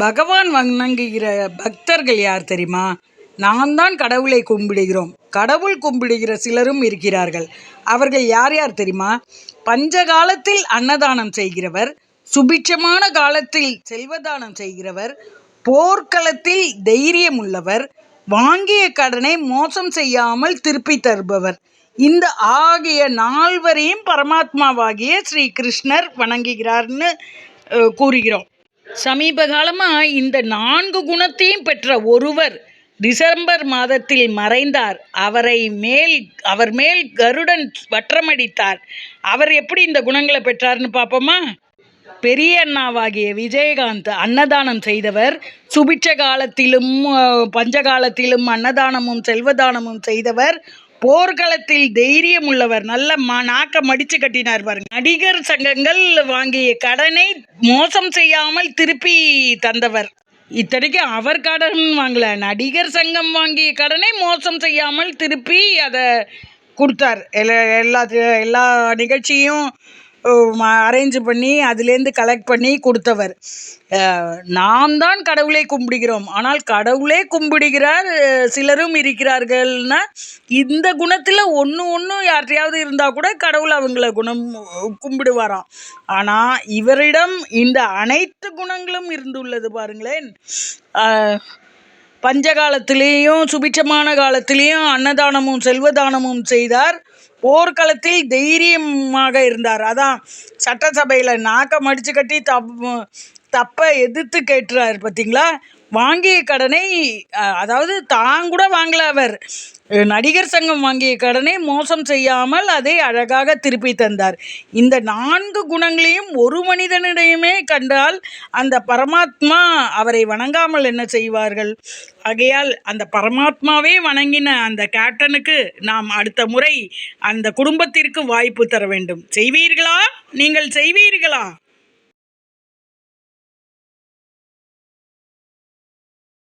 பகவான் வணங்குகிற பக்தர்கள் யார் தெரியுமா? நான் தான் கடவுளை கும்பிடுகிறோம். கடவுள் கும்பிடுகிற சிலரும் இருக்கிறார்கள். அவர்கள் யார் யார் தெரியுமா? பஞ்ச காலத்தில் அன்னதானம் செய்கிறவர் சுபிட்சமான காலத்தில் செல்வதானம் செய்கிறவர் போர்க்களத்தில் தைரியம் உள்ளவர் வாங்கிய கடனை மோசம் செய்யாமல் திருப்பி தருபவர். இந்த ஆகிய நால்வரையும் பரமாத்மாவாகிய ஸ்ரீ கிருஷ்ணர் வணங்குகிறார்னு கூறுகிறோம். சமீப காலமாக இந்த நான்கு குணத்தையும் பெற்ற ஒருவர் டிசம்பர் மாதத்தில் மறைந்தார். அவரை மேல் அவர் மேல் கருடன் வற்றமடித்தார். அவர் எப்படி இந்த குணங்களை பெற்றார்னு பார்ப்போமா? பெரிய அண்ணாவாகிய விஜயகாந்த் அன்னதானம் செய்தவர். சுபிட்ச காலத்திலும் பஞ்சகாலத்திலும் அன்னதானமும் செல்வதானமும் செய்தவர். போர்க்களத்தில் தைரியம் உள்ளவர். நல்ல ம நாக்க மடிச்சு கட்டினார் பாருங்க. நடிகர் சங்கங்கள் வாங்கிய கடனை மோசம் செய்யாமல் திருப்பி தந்தவர். இத்தனைக்கு அவர் கடன் வாங்கல. நடிகர் சங்கம் வாங்கிய கடனை மோசம் செய்யாமல் திருப்பி அதை கொடுத்தார். எல்லா எல்லா எல்லா நிகழ்ச்சியும் அரேஞ்சு பண்ணி அதுலேருந்து கலெக்ட் பண்ணி கொடுத்தவர். நாம் தான் கடவுளை கும்பிடுகிறோம். ஆனால் கடவுளே கும்பிடுகிறார் சிலரும் இருக்கிறார்கள்னா இந்த குணத்தில் ஒன்று ஒன்று யார்கிட்டையாவது இருந்தால் கூட கடவுள் அவங்கள குணம் கும்பிடுவாராம். ஆனால் இவரிடம் இந்த அனைத்து குணங்களும் இருந்துள்ளது பாருங்களேன். பஞ்ச காலத்திலேயும் சுபிட்சமான காலத்திலேயும் அன்னதானமும் செல்வதானமும் செய்தார். போர்க்களத்தில் தைரியமாக இருந்தார். அதான் சட்டசபையில் நாக்க மடிச்சு கட்டி தப் தப்பை எதிர்த்து கேட்டுறார் பார்த்தீங்களா வாங்கிய கடனை அதாவது தான் கூட வாங்கல அவர். நடிகர் சங்கம் வாங்கிய கடனை மோசம் செய்யாமல் அதை அழகாக திருப்பி தந்தார். இந்த நான்கு குணங்களையும் ஒரு மனிதனிடையுமே கண்டால் அந்த பரமாத்மா அவரை வணங்காமல் என்ன செய்வார்கள்? ஆகையால் அந்த பரமாத்மாவே வணங்கின அந்த கேப்டனுக்கு நாம் அடுத்த முறை அந்த குடும்பத்திற்கு வாய்ப்பு தர வேண்டும். செய்வீர்களா? நீங்கள் செய்வீர்களா?